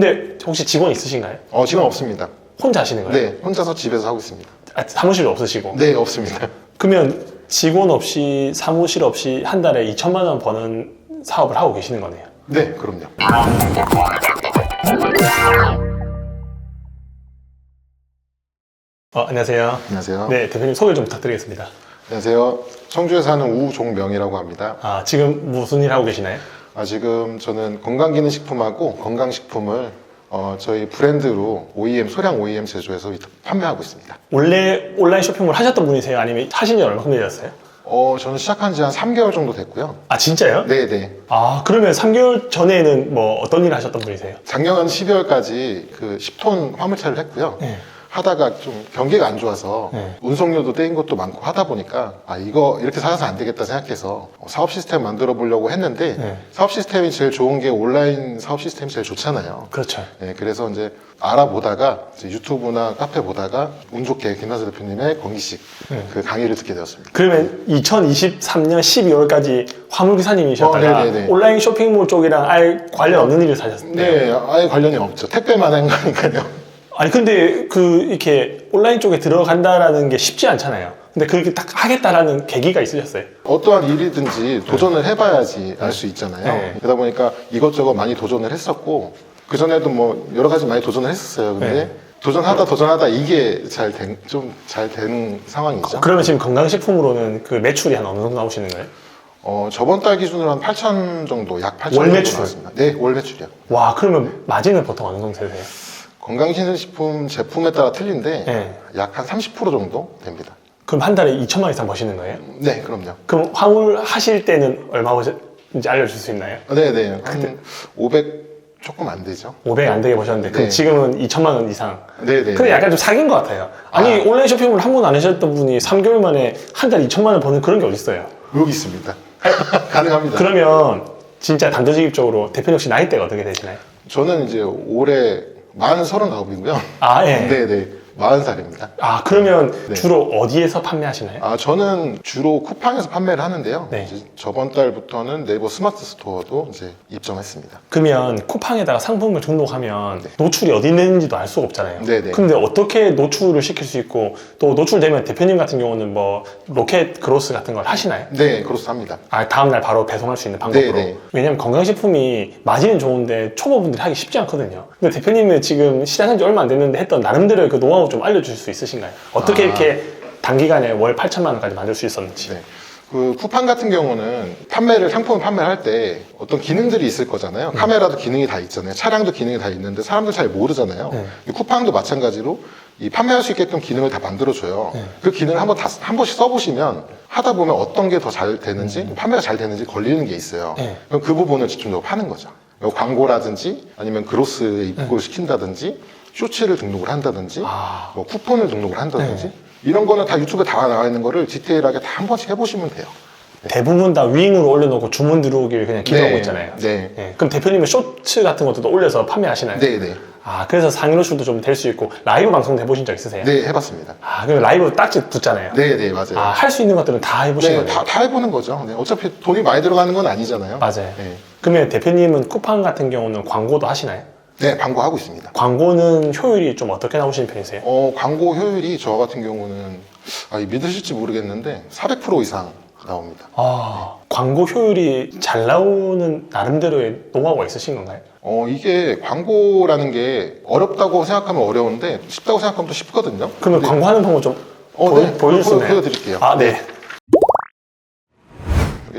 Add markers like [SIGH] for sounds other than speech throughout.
근데 혹시 직원 있으신가요? 어, 지금 없습니다. 혼자 하시는 거예요? 네, 혼자서 집에서 하고 있습니다. 아, 사무실도 없으시고? 네, 없습니다. 그러면 직원 없이 사무실 없이 한 달에 2천만 원 버는 사업을 하고 계시는 거네요. 네, 그럼요. 어, 안녕하세요. 안녕하세요. 네, 대표님 소개 좀 부탁드리겠습니다. 안녕하세요. 청주에 사는 우종명이라고 합니다. 아, 지금 무슨 일 하고 계시나요? 아, 지금 저는 건강기능식품하고 건강식품을 어, 저희 브랜드로 OEM, 소량 OEM 제조해서 판매하고 있습니다. 원래 온라인 쇼핑몰 하셨던 분이세요? 아니면 하신 지 얼마큼 되셨어요? 어, 저는 시작한 지 한 3개월 정도 됐고요. 아, 진짜요? 네, 네. 아, 그러면 3개월 전에는 뭐 어떤 일을 하셨던 분이세요? 작년 12월까지 그 10톤 화물차를 했고요. 네. 하다가 좀 경기가 안 좋아서 네. 운송료도 떼인 것도 많고 하다 보니까 아 이거 이렇게 살아서 안 되겠다 생각해서 사업 시스템 만들어 보려고 했는데 네. 사업 시스템이 제일 좋은 게 온라인 사업 시스템이 제일 좋잖아요. 그렇죠. 네, 그래서 이제 알아보다가 이제 유튜브나 카페 보다가 운 좋게 김나수 대표님의 건기식 네. 그 강의를 듣게 되었습니다. 그러면 2023년 12월까지 화물기사님이셨다가 어, 네네네. 온라인 쇼핑몰 쪽이랑 아예 관련 없는 일을 사셨어요? 네, 아예 관련이 없죠. 택배만 한 거니까요. 아니 근데 그 이렇게 온라인 쪽에 들어간다라는 게 쉽지 않잖아요. 근데 그렇게 딱 하겠다라는 계기가 있으셨어요. 어떠한 일이든지 도전을 해봐야지 알 수 있잖아요. 네. 그러다 보니까 이것저것 많이 도전을 했었고 그 전에도 뭐 여러 가지 많이 도전을 했었어요. 근데 네. 도전하다 도전하다 이게 잘 된 좀잘 되는 상황이죠. 그러면 지금 건강식품으로는 그 매출이 한 어느 정도 나오시는 거예요? 어, 저번 달 기준으로 한 8천 정도, 약 8천 월 정도 매출? 나왔습니다. 네, 월 매출이요. 와 그러면 마진은 보통 어느 정도 되세요? 건강기능식품 제품에 따라 틀린데 네. 약 한 30% 정도 됩니다. 그럼 한 달에 2천만 이상 버시는 거예요? 네, 그럼요. 그럼 화물 하실 때는 얼마 버셨는지 알려줄 수 있나요? 네, 네. 한500 조금 안 되죠. 500 안 되게 버셨는데 그럼 네. 지금은 2천만 원 이상. 네, 네. 근데 약간 좀 사귄 것 같아요. 아니 아. 온라인 쇼핑을 한번 안 하셨던 분이 3개월 만에 한 달 2천만 원 버는 그런 게 어딨어요? 여기 있습니다. [LAUGHS] 가능합니다. 그러면 진짜 단도직입적으로 대표님 혹시 나이대가 어떻게 되시나요? 저는 이제 올해 만 서른 아홉이고요. 아 예. 네네. 마흔 살입니다. 아 그러면 네. 주로 어디에서 판매하시나요? 아, 저는 주로 쿠팡에서 판매를 하는데요. 네. 이제 저번 달부터는 네이버 스마트 스토어도 이제 입점했습니다. 그러면 쿠팡에다가 상품을 등록하면 노출이 어디 있는지도 알 수가 없잖아요. 네. 네네. 근데 어떻게 노출을 시킬 수 있고 또 노출되면 대표님 같은 경우는 뭐 로켓 그로스 같은 걸 하시나요? 네, 그렇습니다. 아 다음 날 바로 배송할 수 있는 방법으로. 네네. 왜냐면 건강식품이 마진은 좋은데 초보분들이 하기 쉽지 않거든요. 근데 대표님은 지금 시작한 지 얼마 안 됐는데 했던 나름대로의 그 노하우 좀 알려주실 수 있으신가요? 어떻게 아. 이렇게 단기간에 월 8천만 원까지 만들 수 있었는지. 네. 그 쿠팡 같은 경우는 판매를 상품을 판매할 때 어떤 기능들이 있을 거잖아요. 네. 카메라도 기능이 다 있잖아요. 차량도 기능이 다 있는데 사람들 잘 모르잖아요. 네. 이 쿠팡도 마찬가지로 이 판매할 수 있게끔 기능을 다 만들어줘요. 네. 그 기능을 한번 다, 한 번씩 써보시면 하다 보면 어떤 게 더 잘 되는지, 음. 판매가 잘 되는지 걸리는 게 있어요. 네. 그럼 그 부분을 집중적으로 파는 거죠. 뭐 광고라든지 아니면 그로스에 입고를 시킨다든지 쇼츠를 등록을 한다든지 네. 아. 뭐 쿠폰을 등록을 한다든지 네. 이런 거는 다 유튜브에 다 나와 있는 거를 디테일하게 다 한 번씩 해보시면 돼요. 대부분 다 윙으로 올려놓고 주문 들어오길 그냥 기도하고 네. 있잖아요. 네. 예, 그럼 대표님은 쇼츠 같은 것도 또 올려서 판매하시나요? 네, 네. 아, 그래서 상위 노출도 좀 될 수 있고 라이브 방송도 해보신 적 있으세요? 네, 해봤습니다. 아, 그럼 라이브 딱지 붙잖아요. 네, 네, 맞아요. 아, 할 수 있는 것들은 다 해보신 네, 거네요. 다, 다 해보는 거죠. 네, 어차피 돈이 많이 들어가는 건 아니잖아요. 맞아요. 네. 그러면 대표님은 쿠팡 같은 경우는 광고도 하시나요? 네, 광고하고 있습니다. 광고는 효율이 좀 어떻게 나오시는 편이세요? 어, 광고 효율이 저 같은 경우는 아, 이 믿으실지 모르겠는데 400% 이상 나옵니다. 아, 광고 효율이 잘 나오는 나름대로의 노하우가 있으신 건가요? 어, 이게 광고라는 게 어렵다고 생각하면 어려운데 쉽다고 생각하면 또 쉽거든요. 그러면 근데- 광고하는 방법 좀 어, 보여, 네. 보여줄 수 보여- 있나요? 보여드릴게요. 아, 네.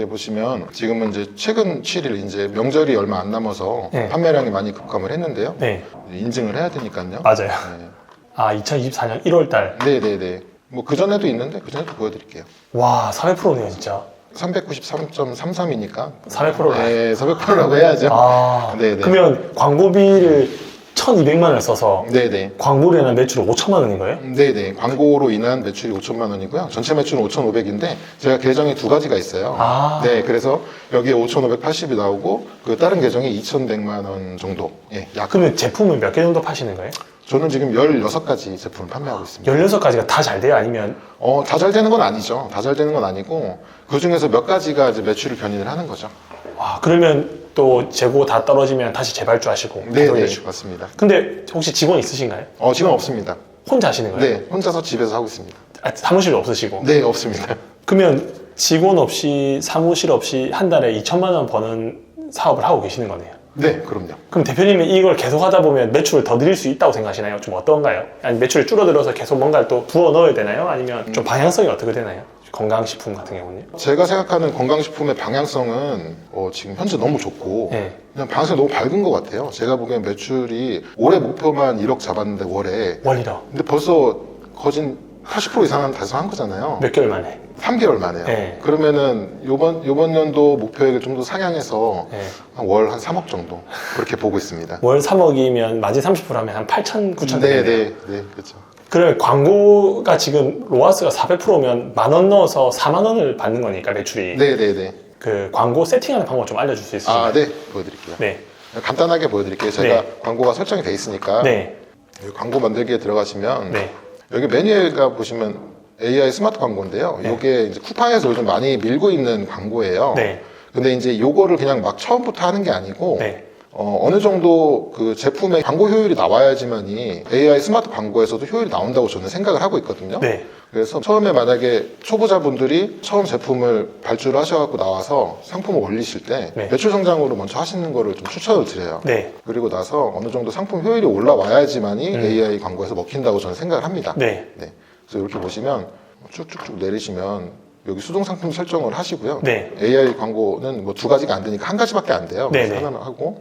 보시면 지금은 이제 최근 7일 이제 명절이 얼마 안 남아서 네. 판매량이 많이 급감을 했는데요. 네, 인증을 해야 되니까요. 맞아요. 네. 아, 2024년 1월 달. 네네네. 뭐 그전에도 있는데 그전에도 보여드릴게요. 와, 400%네요, 진짜. 393.33이니까 400%라. 네, 400%라고 해야죠. 아, 네네. 그러면 광고비를 1,200만 원을 써서 네네. 광고로 인한 매출 5천만 원인 거예요? 네네. 광고로 인한 매출이 5천만 원이고요. 전체 매출은 5,500인데 제가 계정이 두 가지가 있어요. 아. 네, 그래서 여기에 5,580이 나오고 그 다른 계정이 2,100만 원 정도. 예, 약. 그러면 제품을 몇개 정도 파시는 거예요? 저는 지금 16가지 제품을 판매하고 있습니다. 16가지가 다 잘 돼요? 아니면 어, 다 잘 되는 건 아니죠. 다 잘 되는 건 아니고 그 중에서 몇 가지가 이제 매출을 견인을 하는 거죠. 와, 그러면 또 재고 다 떨어지면 다시 재발주 하시고 네, 네, 되돌리시고. 맞습니다. 근데 혹시 직원 있으신가요? 어, 지금 없습니다. 혼자 하시는 거예요? 네, 혼자서 집에서 하고 있습니다. 아, 사무실 없으시고. 네, 없습니다. [LAUGHS] 그러면 직원 없이 사무실 없이 한 달에 2천만 원 버는 사업을 하고 계시는 거네요. 네, 그럼요. 그럼 대표님은 이걸 계속 하다 보면 매출을 더 늘릴 수 있다고 생각하시나요? 좀 어떤가요? 아니 매출이 줄어들어서 계속 뭔가를 또 부어 넣어야 되나요? 아니면 좀 방향성이 어떻게 되나요? 건강식품 같은 경우는? 제가 생각하는 건강식품의 방향성은 어, 지금 현재 너무 좋고 네. 그냥 방향성이 너무 밝은 것 같아요. 제가 보기엔 매출이 올해 목표만 1억 잡았는데 월에 월이라 근데 벌써 거진 80% 이상은 달성한 거잖아요. 몇 개월 만에. 3개월 만에요. 네. 그러면은 요번 요번 연도 목표액을 좀 더 상향해서 네. 월한 3억 정도 그렇게 보고 있습니다. 월 3억이면 마진 30% 하면 한 8천, 9천 네, 되네요. 네, 네, 그렇죠. 그러면 광고가 지금 로아스가 400%면 만 원 넣어서 4만 원을 받는 거니까 매출이. 네, 네, 네. 그 광고 세팅하는 방법 좀 알려줄 수 있으신가요? 아, 네, 보여드릴게요. 네. 간단하게 보여드릴게요. 제가 네. 광고가 설정이 돼 있으니까 네. 여기 광고 만들기에 들어가시면 네. 여기 메뉴가 보시면 AI 스마트 광고인데요. 네. 이게 이제 쿠팡에서 요즘 많이 밀고 있는 광고예요. 네. 근데 이제 요거를 그냥 막 처음부터 하는 게 아니고 네. 어, 어느 정도 그 제품의 광고 효율이 나와야지만이 AI 스마트 광고에서도 효율이 나온다고 저는 생각을 하고 있거든요. 네. 그래서 처음에 만약에 초보자분들이 처음 제품을 발주를 하셔갖고 나와서 상품을 올리실 때 네. 매출 성장으로 먼저 하시는 거를 좀 추천을 드려요. 네. 그리고 나서 어느 정도 상품 효율이 올라와야지만이 음. AI 광고에서 먹힌다고 저는 생각을 합니다. 네. 네. 그래서 이렇게 보시면 쭉쭉쭉 내리시면 여기 수동 상품 설정을 하시고요. 네. AI 광고는 뭐 두 가지가 안 되니까 한 가지밖에 안 돼요. 그래서 네네. 하나만 하고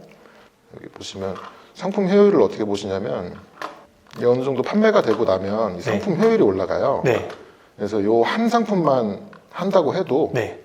여기 보시면 상품 효율을 어떻게 보시냐면 이게 어느 정도 판매가 되고 나면 이 상품 효율이 올라가요. 네. 그래서 요 한 상품만 한다고 해도 네.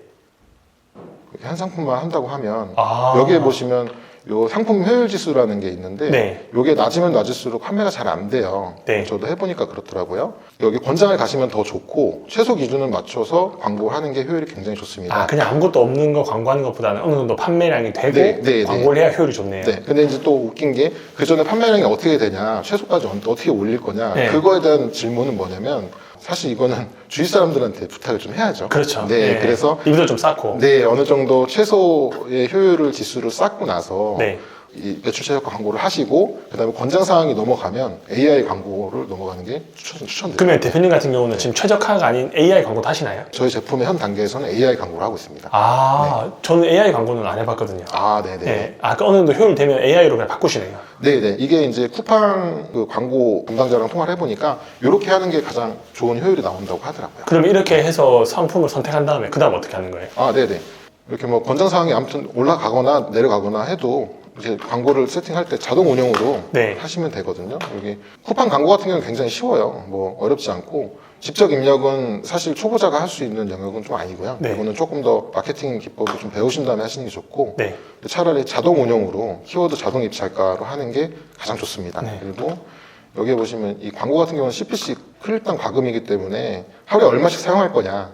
한 상품만 한다고 하면 아. 여기에 보시면 요 상품 효율 지수라는 게 있는데 네. 요게 낮으면 낮을수록 판매가 잘 안 돼요. 네. 저도 해보니까 그렇더라고요. 여기 권장을 가시면 더 좋고 최소 기준을 맞춰서 광고하는 게 효율이 굉장히 좋습니다. 아, 그냥 아무것도 없는 거 광고하는 것보다는 어느 정도 판매량이 되고 네, 네, 광고를 해야 효율이 좋네요. 네. 근데 이제 또 웃긴 게 그 전에 판매량이 어떻게 되냐, 최소까지 언- 어떻게 올릴 거냐, 네. 그거에 대한 질문은 뭐냐면 사실 이거는 주위 사람들한테 부탁을 좀 해야죠. 그렇죠. 네. 그래서 이분도 좀 쌓고. 네 어느 정도 최소의 효율을 지수를 쌓고 나서 네. 이 매출 최저가 광고를 하시고 그다음에 권장 사항이 넘어가면 AI 광고를 넘어가는 게 추천 추천드려요. 그러면 대표님 같은 경우는 지금 최적화가 아닌 AI 광고도 하시나요? 저희 제품의 현 단계에서는 AI 광고를 하고 있습니다. 아, 저는 AI 광고는 안 해봤거든요. 아, 네네. 네. 아, 그 어느 정도 효율 되면 AI로 그냥 바꾸시네요. 네네. 이게 이제 쿠팡 그 광고 담당자랑 통화를 해보니까 이렇게 하는 게 가장 좋은 효율이 나온다고 하더라고요. 그러면 이렇게 해서 상품을 선택한 다음에 그 다음 어떻게 하는 거예요? 아, 네네. 이렇게 뭐 권장 사항이 아무튼 올라가거나 내려가거나 해도 이제 광고를 세팅할 때 자동 운영으로 네. 하시면 되거든요. 여기 쿠팡 광고 같은 경우는 굉장히 쉬워요. 뭐 어렵지 않고 직접 입력은 사실 초보자가 할 수 있는 영역은 좀 아니고요. 네. 이거는 조금 더 마케팅 기법을 좀 배우신 다음에 하시는 게 좋고 네. 차라리 자동 운영으로 키워드 자동 입찰가로 하는 게 가장 좋습니다. 네. 그리고 여기에 보시면 이 광고 같은 경우는 CPC 클릭당 과금이기 때문에 하루에 얼마씩 사용할 거냐.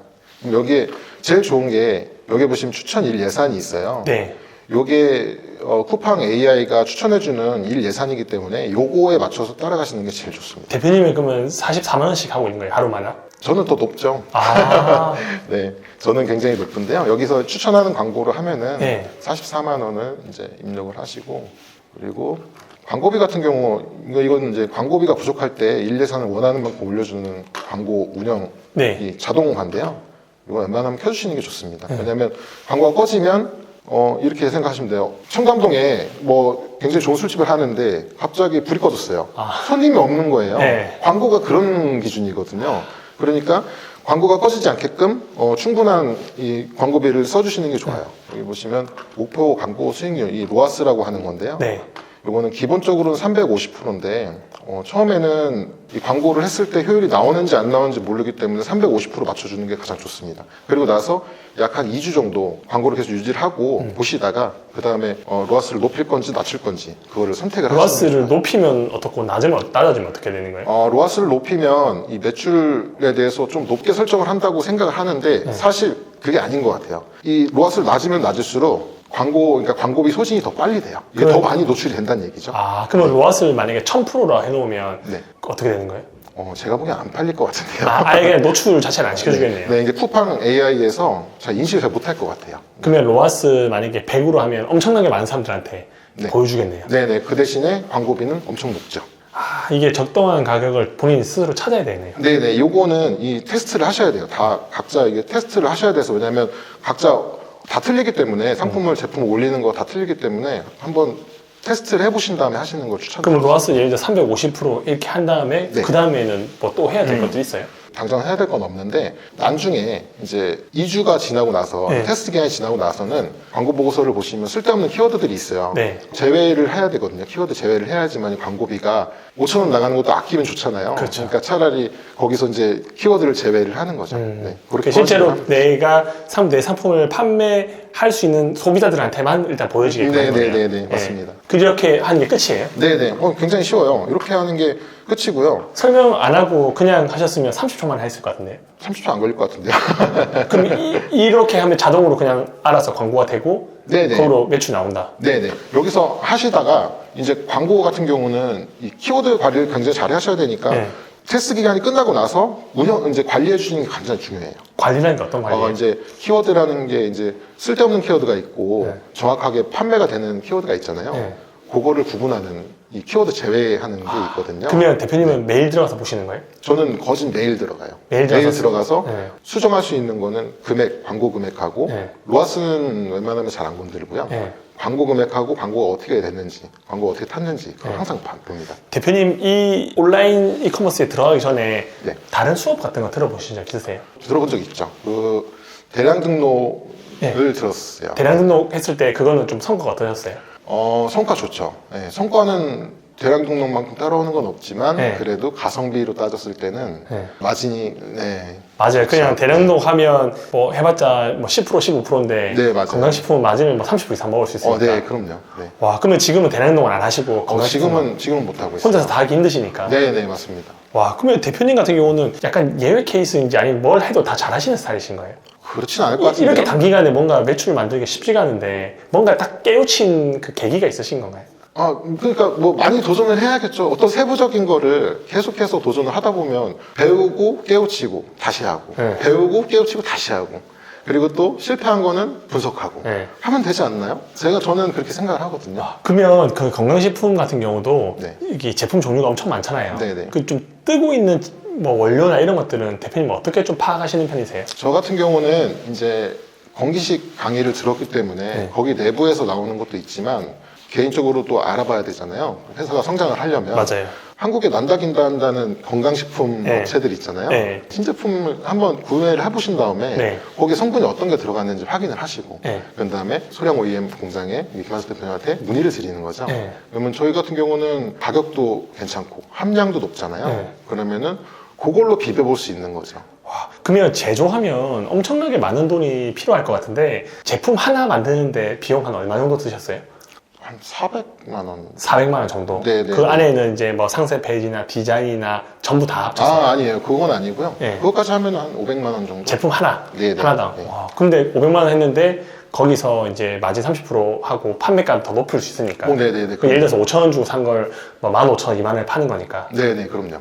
여기에 제일 좋은 게 여기에 보시면 추천 일 예산이 있어요. 네. 요게 어, 쿠팡 AI가 추천해주는 일 예산이기 때문에 요거에 맞춰서 따라가시는 게 제일 좋습니다. 대표님이 그러면 44만 원씩 하고 있는 거예요, 하루마다? 저는 더 높죠. 아, [LAUGHS] 네, 저는 굉장히 높은데요. 여기서 추천하는 광고를 하면은 네. 44만 원을 이제 입력을 하시고 그리고 광고비 같은 경우 이거는 이제 광고비가 부족할 때 일 예산을 원하는 만큼 올려주는 광고 운영 네. 이 자동화인데요. 이거 웬만하면 켜주시는 게 좋습니다. 네. 왜냐하면 광고가 꺼지면 어, 이렇게 생각하시면 돼요. 청담동에 뭐 굉장히 좋은 술집을 하는데 갑자기 불이 꺼졌어요. 아. 손님이 없는 거예요. 네. 광고가 그런 기준이거든요. 그러니까 광고가 꺼지지 않게끔 어, 충분한 이 광고비를 써주시는 게 좋아요. 여기 보시면 목표 광고 수익률 이 로아스라고 하는 건데요. 네. 이거는 기본적으로는 350%인데 어, 처음에는 이 광고를 했을 때 효율이 나오는지 안 나오는지 모르기 때문에 350% 맞춰주는 게 가장 좋습니다. 그리고 나서 약 한 2주 정도 광고를 계속 유지를 하고 음. 보시다가 그 다음에 어, 로아스를 높일 건지 낮출 건지 그거를 선택을 하시면 로아스를 높이면 어떻고 낮으면 낮아지면 어떻게 되는 거예요? 어, 로아스를 높이면 이 매출에 대해서 좀 높게 설정을 한다고 생각을 하는데 네. 사실 그게 아닌 것 같아요. 이 로아스를 낮으면 낮을수록 광고, 그러니까 광고비 소진이 더 빨리 돼요. 이게 그래. 더 많이 노출이 된다는 얘기죠. 아, 그러면 로아스를 만약에 1000%라 해놓으면 네. 어떻게 되는 거예요? 어, 제가 보기엔 안 팔릴 것 같은데요. 아, 아예 그냥 노출 자체를 안 시켜주겠네요. 네, 이게 쿠팡 AI에서 잘 인식을 잘 못할 것 같아요. 그러면 로아스 만약에 100으로 하면 엄청나게 많은 사람들한테 네. 보여주겠네요. 네네, 그 대신에 광고비는 엄청 높죠. 아, 이게 적당한 가격을 본인이 스스로 찾아야 되네요. 네네, 요거는 이 테스트를 하셔야 돼요. 다 각자 이게 테스트를 하셔야 돼서 왜냐면 각자 다 틀리기 때문에 상품을 제품을 올리는 거 다 틀리기 때문에 한번 테스트를 해보신 다음에 하시는 걸 추천드립니다. 그럼 로아스 예를 들어 350% 이렇게 한 다음에 네. 그 다음에는 뭐 또 해야 될 것들이 있어요? 당장 해야 될 건 없는데 나중에 이제 2주가 지나고 나서 네. 테스트 기간이 지나고 나서는 광고 보고서를 보시면 쓸데없는 키워드들이 있어요. 네. 제외를 해야 되거든요. 키워드 제외를 해야지만 이 광고비가 5천 원 나가는 것도 아끼면 좋잖아요. 그렇죠. 러니까 차라리 거기서 이제 키워드를 제외를 하는 거죠. 음. 네. 그러니까 실제로 내가 상, 내 상품을 판매할 수 있는 소비자들한테만 일단 보여지게끔 네. 네, 네, 네, 맞습니다. 그렇게 하는 게 끝이에요? 네네. 어, 굉장히 쉬워요. 이렇게 하는 게 끝이고요. 설명 안 하고 그냥 하셨으면 30초만 했을 것 같은데요? 30초 안 걸릴 것 같은데요. [LAUGHS] 그럼 이, 렇게 하면 자동으로 그냥 알아서 광고가 되고 네네. 그걸로 매출 나온다. 네네. 여기서 하시다가 이제 광고 같은 경우는 이 키워드 관리를 굉장히 잘 하셔야 되니까 네. 테스트 기간이 끝나고 나서 운영 이제 관리해 주시는 게 굉장히 중요해요. 관리라는 게 어떤 관리예요? 어, 이제 키워드라는 게 이제 쓸데없는 키워드가 있고 네. 정확하게 판매가 되는 키워드가 있잖아요. 네. 그거를 구분하는 이 키워드 제외하는 게 있거든요. 그러면 대표님은 매일 들어가서 보시는 거예요? 저는 거진 매일 들어가요. 매일 들어가서 들어가서 네. 수정할 수 있는 거는 금액, 광고 금액하고 네. 로아스는 웬만하면 잘 안 건드리고요. 네. 광고 금액하고 광고가 어떻게 됐는지, 광고 가 어떻게 탔는지 그걸 네. 항상 봐- 봅니다. 대표님 이 온라인 이커머스에 들어가기 전에 네. 다른 수업 같은 거 들어보신 적 있으세요? 들어본 적 있죠. 그 대량 등록을 네. 들었어요. 대량 등록했을 때 그거는 좀 성과가 어떠셨어요? 어, 성과 좋죠. 네, 성과는 대량 등록만큼 따라오는 건 없지만 네. 그래도 가성비로 따졌을 때는 네. 마진이 네. 맞아요. 그냥 그렇죠. 대량 등록하면 뭐 해봤자 뭐 10% 15%인데 네, 맞아요. 건강식품은 마진을 뭐30% 이상 먹을 수 있으니까. 어, 네, 그럼요. 네. 와 그러면 지금은 대량 등록을 안 하시고 어, 건강식품은 지금은 지금은 못 하고 있어요. 혼자서 다 하기 힘드시니까. 네, 네, 맞습니다. 와 그러면 대표님 같은 경우는 약간 예외 케이스인지 아니면 뭘 해도 다 잘하시는 스타일이신 거예요? 그렇진 않을 것 같은데요. 이렇게 단기간에 뭔가 매출을 만들기 쉽지가 않은데 뭔가 딱 깨우친 그 계기가 있으신 건가요? 아, 그러니까 뭐 많이 도전을 해야겠죠. 어떤 세부적인 거를 계속해서 도전을 하다 보면 배우고 깨우치고 다시 하고 네. 배우고 깨우치고 다시 하고 그리고 또 실패한 거는 분석하고 네. 하면 되지 않나요? 제가 저는 그렇게 생각을 하거든요. 그러면 그 건강식품 같은 경우도 네. 이게 제품 종류가 엄청 많잖아요. 네네. 그좀 뜨고 있는 뭐 원료나 이런 것들은 대표님 어떻게 좀 파악하시는 편이세요? 저 같은 경우는 이제 건기식 강의를 들었기 때문에 네. 거기 내부에서 나오는 것도 있지만 개인적으로 또 알아봐야 되잖아요. 회사가 성장을 하려면 맞아요. 한국에 난다 긴다 한다는 건강식품 네. 업체들 있잖아요. 네. 신제품을 한번 구매를 해보신 다음에 네. 거기에 성분이 어떤 게 들어갔는지 확인을 하시고 네. 그런 다음에 소량 OEM 공장에 이 김한수 대표님한테 문의를 드리는 거죠. 네. 그러면 저희 같은 경우는 가격도 괜찮고 함량도 높잖아요. 네. 그러면은 그걸로 비벼볼 수 있는 거죠. 와, 그러면 제조하면 엄청나게 많은 돈이 필요할 것 같은데 제품 하나 만드는데 비용 한 얼마 정도 드셨어요? 한 400만 원. 400만 원 정도. 네, 네, 그 네. 안에는 이제 뭐 상세 페이지나 디자인이나 전부 다 합쳐서 아 아니에요. 그건 아니고요. 네. 그것까지 하면 한 500만 원 정도. 제품 하나 네, 네. 하나당. 네. 와, 근데 500만 원 했는데 거기서 이제 마진 30% 하고 판매가 더 높일 수 있으니까. 오, 네네네. 그 예를 들어서 5천 원 주고 산걸뭐 15,000원, 2만 원에 파는 거니까. 네네 그럼요.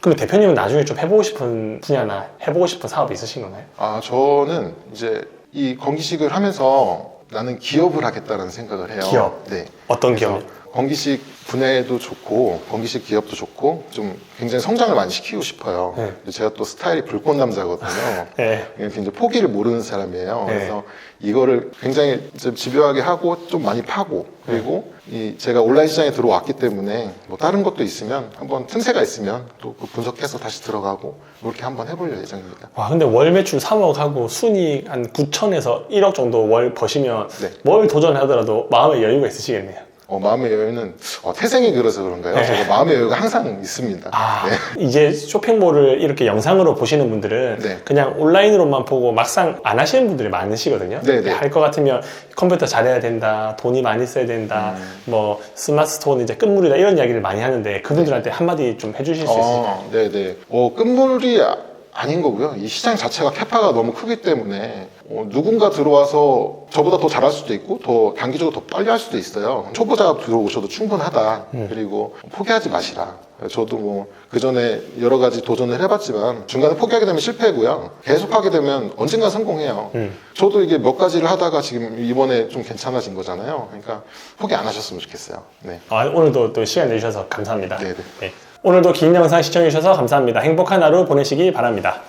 그럼 대표님은 나중에 좀 해보고 싶은 분야나 해보고 싶은 사업이 있으신 건가요? 아 저는 이제 이 건기식을 하면서 나는 기업을 하겠다는 생각을 해요. 기업? 네. 어떤 기업? 건기식 분야에도 좋고 건기식 기업도 좋고 좀 굉장히 성장을 많이 시키고 싶어요. 네. 제가 또 스타일이 불꽃 남자거든요. [LAUGHS] 네. 이제 포기를 모르는 사람이에요. 네. 그래서 이거를 굉장히 좀 집요하게 하고 좀 많이 파고 그리고 이 제가 온라인 시장에 들어왔기 때문에 뭐 다른 것도 있으면 한번 틈새가 있으면 또 그 분석해서 다시 들어가고 그렇게 한번 해볼 예정입니다. 와, 근데 월 매출 3억 하고 순이익 한 9천에서 1억 정도 월 버시면 네. 뭘 도전하더라도 마음의 여유가 있으시겠네요. 어, 마음의 여유는 어, 태생이 그래서 그런가요? 네. 제가 마음의 여유가 항상 있습니다. 아, 네. 이제 쇼핑몰을 이렇게 영상으로 보시는 분들은 네. 그냥 온라인으로만 보고 막상 안 하시는 분들이 많으시거든요. 네, 네. 할것 같으면 컴퓨터 잘해야 된다, 돈이 많이 써야 된다, 음. 뭐 스마트폰 이제 끝물이다 이런 이야기를 많이 하는데 그분들한테 한마디 좀 해주실 수 있을까요? 어, 네네. 어, 끝물이 아닌 거고요. 이 시장 자체가 캐파가 너무 크기 때문에 어, 누군가 들어와서 저보다 더 잘할 수도 있고 더 단기적으로 더 빨리 할 수도 있어요. 초보자가 들어오셔도 충분하다. 그리고 포기하지 마시라. 저도 뭐 그 전에 여러 가지 도전을 해봤지만 중간에 포기하게 되면 실패고요. 계속하게 되면 언젠가 성공해요. 저도 이게 몇 가지를 하다가 지금 이번에 좀 괜찮아진 거잖아요. 그러니까 포기 안 하셨으면 좋겠어요. 네. 아, 오늘도 또 시간 내주셔서 감사합니다. 네네. 네. 오늘도 긴 영상 시청해주셔서 감사합니다. 행복한 하루 보내시기 바랍니다.